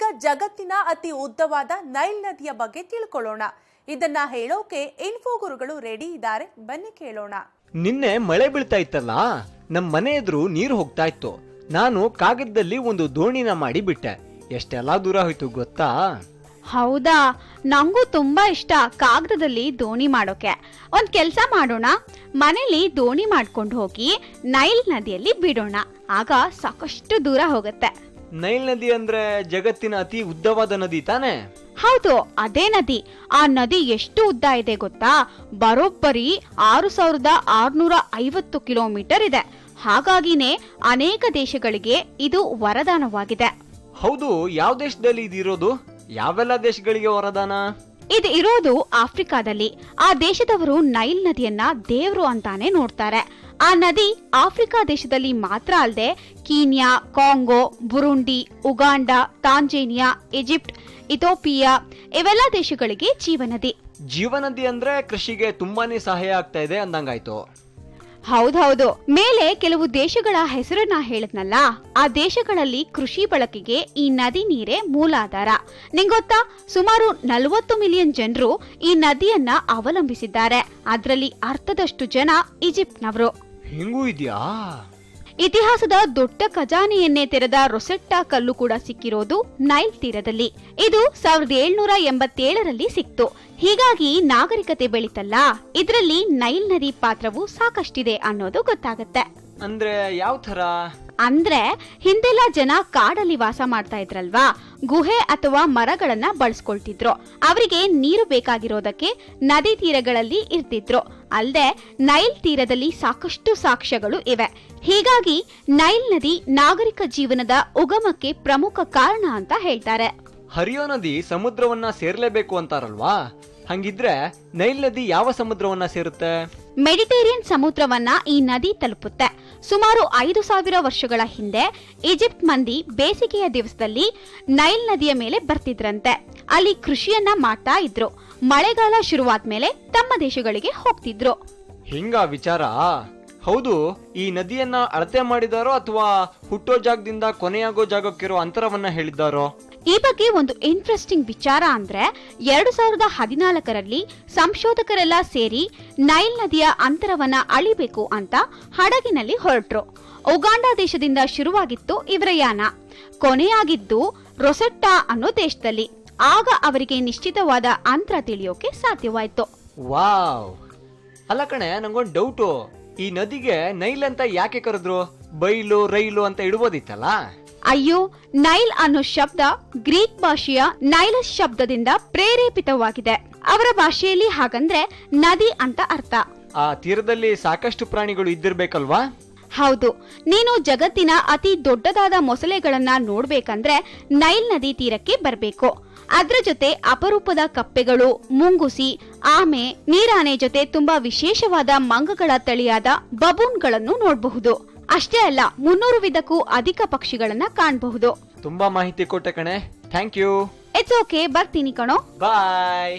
ಈಗ ಜಗತ್ತಿನ ಅತಿ ಉದ್ದವಾದ ನೈಲ್ ನದಿಯ ಬಗ್ಗೆ ತಿಳ್ಕೊಳ್ಳೋಣ. ಇದನ್ನ ಹೇಳೋಕೆ ಇನ್ಫೋ ಗುರುಗಳು ರೆಡಿ ಇದ್ದಾರೆ. ಬನ್ನಿ ಕೇಳೋಣ. ನಿನ್ನೆ ಮಳೆ ಬೀಳ್ತಾ ಇತ್ತಲ್ಲ? ನಮ್ ಮನೆ ಎದುರು ನೀರು ಹೋಗ್ತಾ ಇತ್ತು. ನಾನು ಕಾಗದದಲ್ಲಿ ಒಂದು ದೋಣಿನ ಮಾಡಿ ಬಿಟ್ಟೆ. ಎಷ್ಟೆಲ್ಲಾ ದೂರ ಹೋಯ್ತು ಗೊತ್ತಾ? ಹೌದಾ? ನಂಗೂ ತುಂಬಾ ಇಷ್ಟ ಕಾಗದದಲ್ಲಿ ದೋಣಿ ಮಾಡೋಕೆ. ಒಂದ್ ಕೆಲ್ಸ ಮಾಡೋಣ. ಮನೇಲಿ ದೋಣಿ ಮಾಡ್ಕೊಂಡು ಹೋಗಿ ನೈಲ್ ನದಿಯಲ್ಲಿ ಬಿಡೋಣ. ಆಗ ಸಾಕಷ್ಟು ದೂರ ಹೋಗುತ್ತೆ. ನೈಲ್ ನದಿ ಅಂದ್ರೆ ಜಗತ್ತಿನ ಅತಿ ಉದ್ದವಾದ ನದಿ ತಾನೆ? ಹೌದು ಅದೇ ನದಿ. ಆ ನದಿ ಎಷ್ಟು ಉದ್ದ ಇದೆ ಗೊತ್ತಾ? ಬರೋಬ್ಬರಿ ಆರು ಸಾವಿರದ ಆರ್ನೂರ ಐವತ್ತು ಕಿಲೋಮೀಟರ್ ಇದೆ. ಹಾಗಾಗಿನೇ ಅನೇಕ ದೇಶಗಳಿಗೆ ಇದು ವರದಾನವಾಗಿದೆ. ಹೌದು ಯಾವ ದೇಶದಲ್ಲಿ ಇದಿರೋದು ಯಾವೆಲ್ಲ ದೇಶಗಳಿಗೆ ವರದಾನ? ಇದು ಇರೋದು ಆಫ್ರಿಕಾದಲ್ಲಿ. ಆ ದೇಶದವರು ನೈಲ್ ನದಿಯನ್ನ ದೇವ್ರು ಅಂತಾನೆ ನೋಡ್ತಾರೆ. ಆ ನದಿ ಆಫ್ರಿಕಾ ದೇಶದಲ್ಲಿ ಮಾತ್ರ ಅಲ್ಲದೆ Kenya Congo Burundi Uganda Tanzania Egypt Ethiopia ಇವೆಲ್ಲ ದೇಶಗಳಿಗೆ ಜೀವನದಿ. ಜೀವನದಿ ಅಂದ್ರೆ ಕೃಷಿಗೆ ತುಂಬಾನೇ ಸಹಾಯ ಆಗ್ತಾ ಇದೆ ಅಂದಂಗಾಯ್ತು. ಹೌದೌದು. ಮೇಲೆ ಕೆಲವು ದೇಶಗಳ ಹೆಸರನ್ನ ಹೇಳದ್ನಲ್ಲ ಆ ದೇಶಗಳಲ್ಲಿ ಕೃಷಿ ಬಳಕೆಗೆ ಈ ನದಿ ನೀರೇ ಮೂಲಾಧಾರ ನಿಂಗೊತ್ತಾ ಸುಮಾರು ನಲವತ್ತು ಮಿಲಿಯನ್ ಜನರು ಈ ನದಿಯನ್ನ ಅವಲಂಬಿಸಿದ್ದಾರೆ. ಅದರಲ್ಲಿ ಅರ್ಧದಷ್ಟು ಜನ ಈಜಿಪ್ಟ್ನವರು. ಹಿಂಗೂ ಇದೆಯಾ? ಇತಿಹಾಸದ ದೊಡ್ಡ ಖಜಾನೆಯನ್ನೇ ತೆರೆದ ರೊಸೆಟ್ಟಾ ಕಲ್ಲು ಕೂಡ ಸಿಕ್ಕಿರೋದು ನೈಲ್ ತೀರದಲ್ಲಿ. ಇದು ಸಾವಿರದ ಏಳ್ನೂರ ಎಂಬತ್ತೇಳರಲ್ಲಿ ಸಿಕ್ತು. ಹೀಗಾಗಿ ನಾಗರಿಕತೆ ಬೆಳೀತಲ್ಲ ಇದರಲ್ಲಿ ನೈಲ್ ನದಿ ಪಾತ್ರವು ಸಾಕಷ್ಟಿದೆ ಅನ್ನೋದು ಗೊತ್ತಾಗತ್ತೆ. ಅಂದ್ರೆ ಯಾವ ತರ ಅಂದ್ರೆ ಹಿಂದೆಲ್ಲ ಜನ ಕಾಡಲ್ಲಿ ವಾಸ ಮಾಡ್ತಾ ಇದ್ರಲ್ವಾ? ಗುಹೆ ಅಥವಾ ಮರಗಳನ್ನ ಬಳಸ್ಕೊಳ್ತಿದ್ರು. ಅವರಿಗೆ ನೀರು ಬೇಕಾಗಿರೋದಕ್ಕೆ ನದಿ ತೀರಗಳಲ್ಲಿ ಇರ್ತಿದ್ರು. ಅಲ್ಲದೆ ನೈಲ್ ತೀರದಲ್ಲಿ ಸಾಕಷ್ಟು ಸಾಕ್ಷ್ಯಗಳು ಇವೆ. ಹೀಗಾಗಿ ನೈಲ್ ನದಿ ನಾಗರಿಕ ಜೀವನದ ಉಗಮಕ್ಕೆ ಪ್ರಮುಖ ಕಾರಣ ಅಂತ ಹೇಳ್ತಾರೆ. ಹರಿಯೋ ನದಿ ಸಮುದ್ರವನ್ನ ಸೇರ್ಲೇಬೇಕು ಅಂತಾರಲ್ವಾ? ಹಂಗಿದ್ರೆ ನೈಲ್ ನದಿ ಯಾವ ಸಮುದ್ರವನ್ನ ಸೇರುತ್ತೆ? ಮೆಡಿಟೇರಿಯನ್ ಸಮುದ್ರವನ್ನ ಈ ನದಿ ತಲುಪುತ್ತೆ. ಸುಮಾರು ಐದು ಸಾವಿರ ವರ್ಷಗಳ ಹಿಂದೆ ಈಜಿಪ್ಟ್ ಮಂದಿ ಬೇಸಿಗೆಯ ದಿವಸದಲ್ಲಿ ನೈಲ್ ನದಿಯ ಮೇಲೆ ಬರ್ತಿದ್ರಂತೆ. ಅಲ್ಲಿ ಕೃಷಿಯನ್ನ ಮಾಡ್ತಾ ಇದ್ರು. ಮಳೆಗಾಲ ಶುರುವಾದ್ಮೇಲೆ ತಮ್ಮ ದೇಶಗಳಿಗೆ ಹೋಗ್ತಿದ್ರು. ಹಿಂಗ ವಿಚಾರ? ಹೌದು, ಈ ನದಿಯನ್ನ ಅಳತೆ ಮಾಡಿದಾರೋ ಅಥವಾ ಹುಟ್ಟೋ ಜಾಗದಿಂದ ಕೊನೆಯಾಗೋ ಜಾಗಕ್ಕಿರೋ ಅಂತರವನ್ನ ಹೇಳಿದ್ದಾರೋ? ಈ ಬಗ್ಗೆ ಒಂದು ಇಂಟ್ರೆಸ್ಟಿಂಗ್ ವಿಚಾರ ಅಂದ್ರೆ ಎರಡು ಸಾವಿರದ ಹದಿನಾಲ್ಕರಲ್ಲಿ ಸಂಶೋಧಕರೆಲ್ಲ ಸೇರಿ ನೈಲ್ ನದಿಯ ಅಂತರವನ್ನ ಅಳಿಬೇಕು ಅಂತ ಹಡಗಿನಲ್ಲಿ ಹೊರಟ್ರು. ಉಗಾಂಡ ದೇಶದಿಂದ ಶುರುವಾಗಿತ್ತು ಇವರ ಯಾನ. ಕೊನೆಯಾಗಿದ್ದು ರೊಸೆಟ್ಟಾ ಅನ್ನೋ ದೇಶದಲ್ಲಿ. ಆಗ ಅವರಿಗೆ ನಿಶ್ಚಿತವಾದ ಅಂತರ ತಿಳಿಯೋಕೆ ಸಾಧ್ಯವಾಯ್ತು. ವಾವ್! ಅಲ್ಲ ಕಣೆ, ನಂಗೊಂದ್ ಡೌಟು ಈ ನದಿಗೆ ನೈಲ್ ಅಂತ ಯಾಕೆ ಕರೆದ್ರು? ಬೈಲು, ರೈಲು ಅಂತ ಇಡ್ಬೋದಿತ್ತಲ್ಲ? ಅಯ್ಯೋ ನೈಲ್ ಅನ್ನೋ ಶಬ್ದ ಗ್ರೀಕ್ ಭಾಷೆಯ ನೈಲಸ್ ಶಬ್ದದಿಂದ ಪ್ರೇರೇಪಿತವಾಗಿದೆ. ಅವರ ಭಾಷೆಯಲ್ಲಿ ಹಾಗಂದ್ರೆ ನದಿ ಅಂತ ಅರ್ಥ. ಆ ತೀರದಲ್ಲಿ ಸಾಕಷ್ಟು ಪ್ರಾಣಿಗಳು ಇದ್ದಿರ್ಬೇಕಲ್ವಾ? ಹೌದು ನೀನು ಜಗತ್ತಿನ ಅತಿ ದೊಡ್ಡದಾದ ಮೊಸಳೆಗಳನ್ನ ನೋಡ್ಬೇಕಂದ್ರೆ ನೈಲ್ ನದಿ ತೀರಕ್ಕೆ ಬರಬೇಕು. ಅದ್ರ ಜೊತೆ ಅಪರೂಪದ ಕಪ್ಪೆಗಳು ಮುಂಗುಸಿ ಆಮೆ ನೀರಾನೆ ಜೊತೆ ತುಂಬಾ ವಿಶೇಷವಾದ ಮಂಗಗಳ ತಳಿಯಾದ ಬಬೂನ್ಗಳನ್ನು ನೋಡಬಹುದು. ಅಷ್ಟೇ ಅಲ್ಲ ಮುನ್ನೂರು ವಿಧಕ್ಕೂ ಅಧಿಕ ಪಕ್ಷಿಗಳನ್ನ ಕಾಣಬಹುದು. ತುಂಬಾ ಮಾಹಿತಿ ಕೊಟ್ಟೆ ಕಣೆ. ಥ್ಯಾಂಕ್ ಯು ಇಟ್ಸ್ ಓಕೆ ಬರ್ತೀನಿ ಕಣೋ. ಬಾಯ್